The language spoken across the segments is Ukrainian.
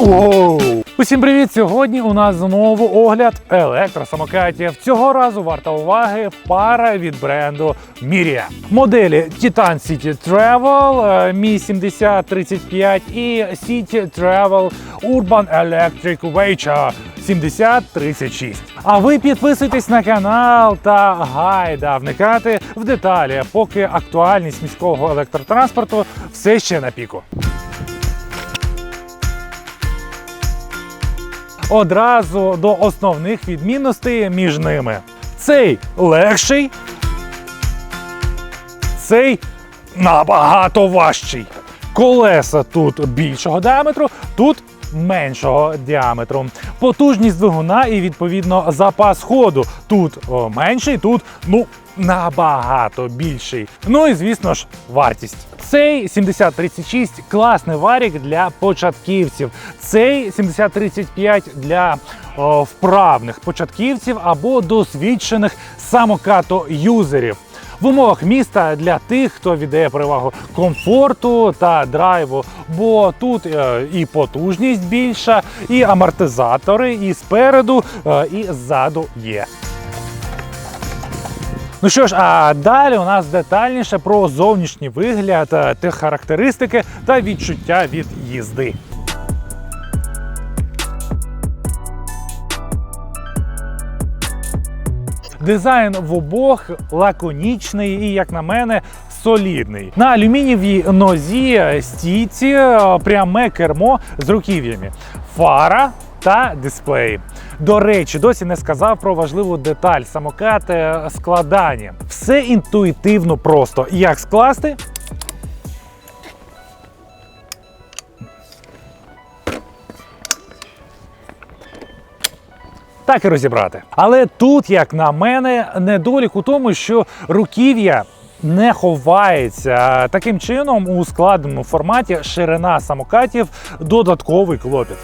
Оу! Усім привіт! Сьогодні у нас знову огляд електросамокатів. Цього разу варта уваги пара від бренду Miria. Моделі Titan City Travel, е, Mi 7035 і City Travel Urban Electric Wager 7036. А ви підписуйтесь на канал та гайда вникати в деталі, поки актуальність міського електротранспорту все ще на піку. Одразу до основних відмінностей між ними. Цей легший, цей набагато важчий. Колеса тут більшого діаметру, тут меншого діаметру. Потужність двигуна і відповідно запас ходу. Тут менший, тут ну набагато більший. Ну і звісно ж, вартість. Цей 7036 класний варік для початківців. Цей 7035 для о, вправних початківців або досвідчених самокато-юзерів. В умовах міста для тих, хто віддає перевагу комфорту та драйву, бо тут е, і потужність більша, і амортизатори, і спереду, е, і ззаду є. Ну що ж, а далі у нас детальніше про зовнішній вигляд, е, характеристики та відчуття від їзди. Дизайн в обох лаконічний і, як на мене, солідний. На алюмінієвій нозі стійці е, пряме кермо з руків'ями, фара та дисплей. До речі, досі не сказав про важливу деталь самокат е, складання. Все інтуїтивно просто. Як скласти? Так і розібрати. Але тут, як на мене, недолік у тому, що руків'я. Не ховається таким чином у складеному форматі ширина самокатів додатковий клопіт.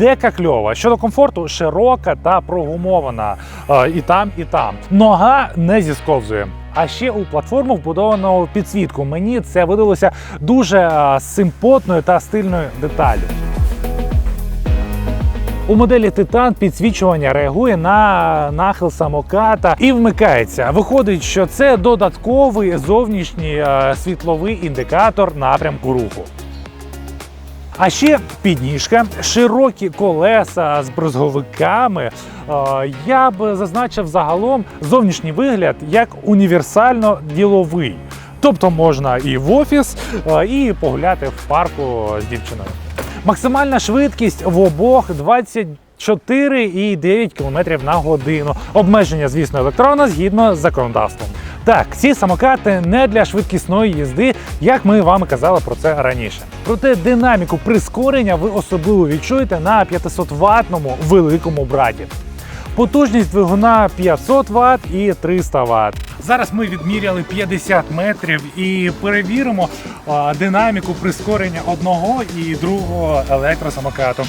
Дека кльова. Щодо комфорту, широка та прогумована е, і там, і там. Нога не зісковзує. А ще у платформу вбудовано підсвітку. Мені це видалося дуже е, симпотною та стильною деталлю. У моделі Titan підсвічування реагує на нахил самоката і вмикається. Виходить, що це додатковий зовнішній е, світловий індикатор напрямку руху. А ще підніжка, широкі колеса з брезговиками. Е, Я б зазначив загалом зовнішній вигляд як універсально діловий. Тобто можна і в офіс, і погуляти в парку з дівчиною. Максимальна швидкість в обох 24,9 км на годину. Обмеження, звісно, електронне згідно з законодавством. Так, ці самокати не для швидкісної їзди, як ми вам казали про це раніше. Проте динаміку прискорення ви особливо відчуєте на 500 ватному великому браті. Потужність двигуна 500 Вт і 300 Вт. Зараз ми відміряли 50 метрів і перевіримо динаміку прискорення одного і другого електросамокату.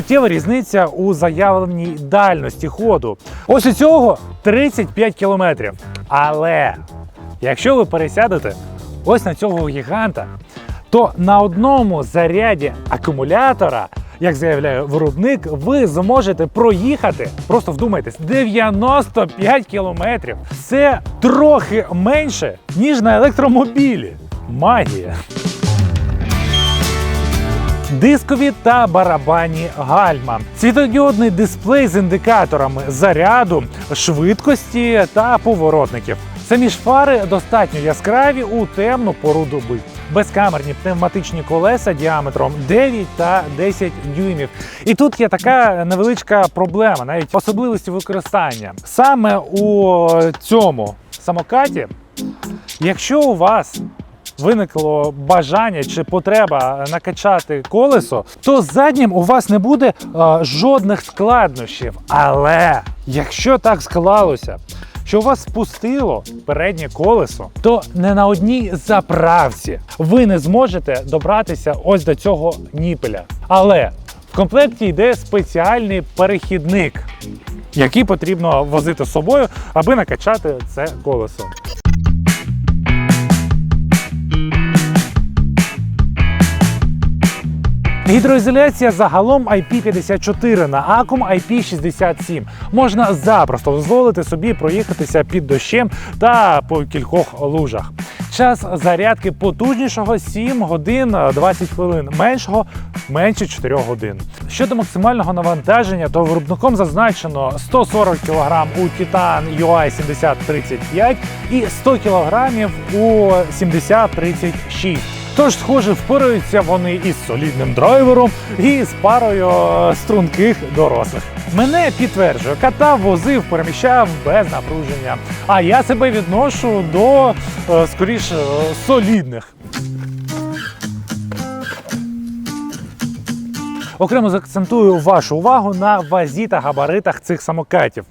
Суттєва різниця у заявленій дальності ходу. Ось у цього 35 кілометрів. Але якщо ви пересядете ось на цього гіганта, то на одному заряді акумулятора, як заявляє виробник, ви зможете проїхати, просто вдумайтесь, 95 кілометрів. Це трохи менше, ніж на електромобілі. Магія. Дискові та барабанні гальма, світодіодний дисплей з індикаторами заряду, швидкості та поворотників. Самі ж фари достатньо яскраві у темну пору доби. Безкамерні пневматичні колеса діаметром 9 та 10 дюймів. І тут є така невеличка проблема, навіть особливості використання. Саме у цьому самокаті, якщо у вас виникло бажання чи потреба накачати колесо, то заднім у вас не буде е, жодних складнощів. Але якщо так склалося, що у вас спустило переднє колесо, то не на одній заправці ви не зможете добратися ось до цього ніпеля. Але в комплекті йде спеціальний перехідник. які потрібно возити з собою, аби накачати це колесо. Гідроізоляція загалом IP54 на акум IP67. Можна запросто дозволити собі проїхатися під дощем та по кількох лужах. Час зарядки потужнішого 7 годин 20 хвилин, меншого менше 4 годин. Щодо максимального навантаження, то виробником зазначено 140 кг у Titan UI 7035 і 100 кг у 7036. Тож, схоже, впораються вони із солідним драйвером і з парою е, струнких дорослих. Мене підтверджує, катав, возив, переміщав без напруження. А я себе відношу до е, скоріш солідних. Окремо заакцентую вашу увагу на вазі та габаритах цих самокатів: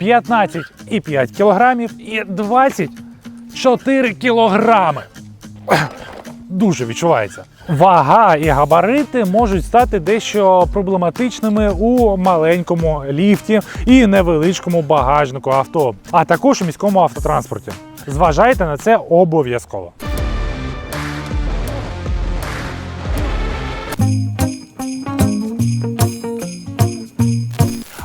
15,5 кг і 24 кілограми дуже відчувається. Вага і габарити можуть стати дещо проблематичними у маленькому ліфті і невеличкому багажнику авто, а також у міському автотранспорті. Зважайте на це обов'язково.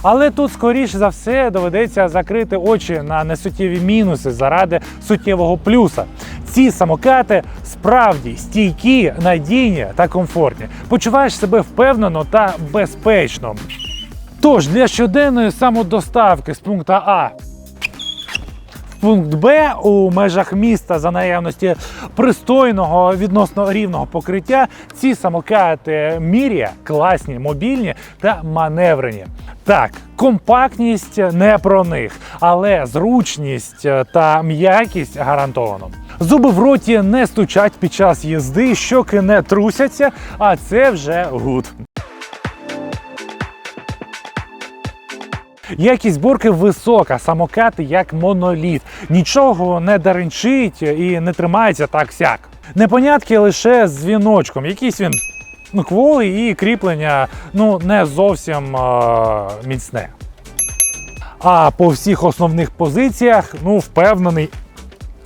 Але тут, скоріш за все, доведеться закрити очі на несуттєві мінуси заради суттєвого плюса. Ці самокати справді стійкі, надійні та комфортні. Почуваєш себе впевнено та безпечно. Тож для щоденної самодоставки з пункту А пункт Б у межах міста за наявності пристойного відносно рівного покриття ці самокати Мірія класні, мобільні та маневрені. Так, компактність не про них, але зручність та м'якість гарантовано. Зуби в роті не стучать під час їзди, щоки не трусяться, а це вже гуд. Якість зборки висока, самокат як моноліт. Нічого не даринчить і не тримається так сяк. Непонятки лише з дзвіночком. Якийсь він ну, кволий і кріплення ну, не зовсім е- міцне. А по всіх основних позиціях, ну, впевнений,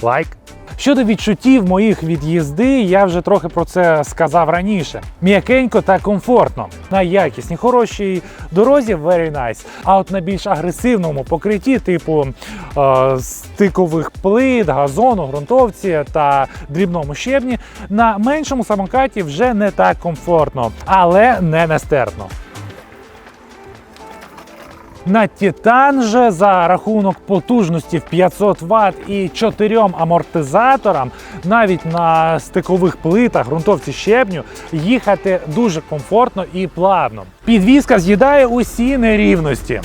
лайк. Щодо відчуттів моїх від їзди, я вже трохи про це сказав раніше. М'якенько та комфортно. На якісній хорошій дорозі very nice. А от на більш агресивному покритті, типу е, стикових плит, газону, ґрунтовці та дрібному щебні, на меншому самокаті вже не так комфортно, але не нестерпно. На Титан же за рахунок потужності в 500 Вт і чотирьом амортизаторам, навіть на стикових плитах, ґрунтовці щебню, їхати дуже комфортно і плавно. Підвізка з'їдає усі нерівності.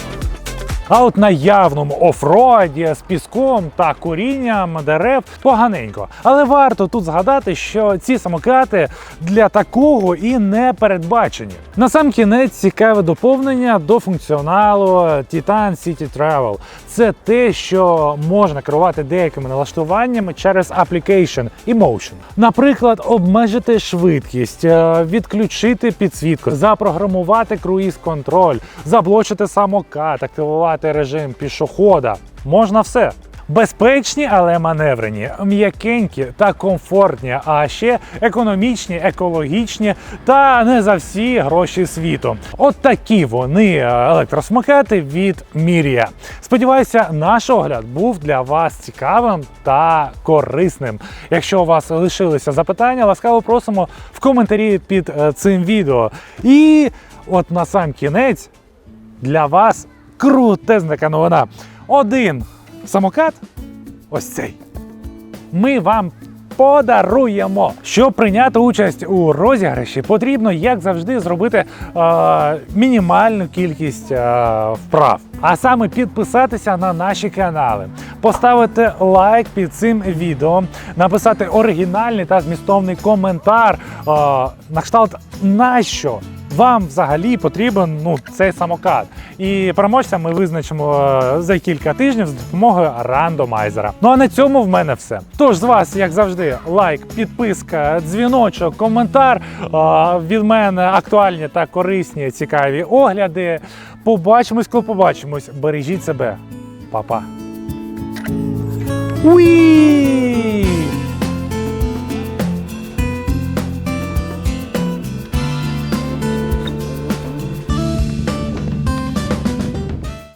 А от на явному офроді з піском та корінням дерев поганенько. Але варто тут згадати, що ці самокати для такого і не передбачені. На сам кінець цікаве доповнення до функціоналу Titan City Travel. Це те, що можна керувати деякими налаштуваннями через Application Emotion. Наприклад, обмежити швидкість, е, відключити підсвітку, запрограмувати круїз-контроль, заблочити самокат, активувати режим пішохода. Можна все. Безпечні, але маневрені, м'якенькі та комфортні, а ще економічні, екологічні та не за всі гроші світу. От такі вони е, електросмокети від Мірія. Сподіваюся, наш огляд був для вас цікавим та корисним. Якщо у вас лишилися запитання, ласкаво просимо в коментарі під е, цим відео. І от на сам кінець для вас крутезника новина. Один самокат, ось цей. Ми вам подаруємо. Щоб прийняти участь у розіграші, потрібно, як завжди, зробити е, мінімальну кількість е, вправ. А саме підписатися на наші канали, поставити лайк під цим відео, написати оригінальний та змістовний коментар е, на кшталт нащо вам взагалі потрібен ну, цей самокат. І переможця ми визначимо е, за кілька тижнів з допомогою рандомайзера. Ну а на цьому в мене все. Тож з вас, як завжди, лайк, підписка, дзвіночок, коментар. Від мене актуальні та корисні цікаві огляди. Побачимось, коли побачимось. Бережіть себе, Па-па. Уі!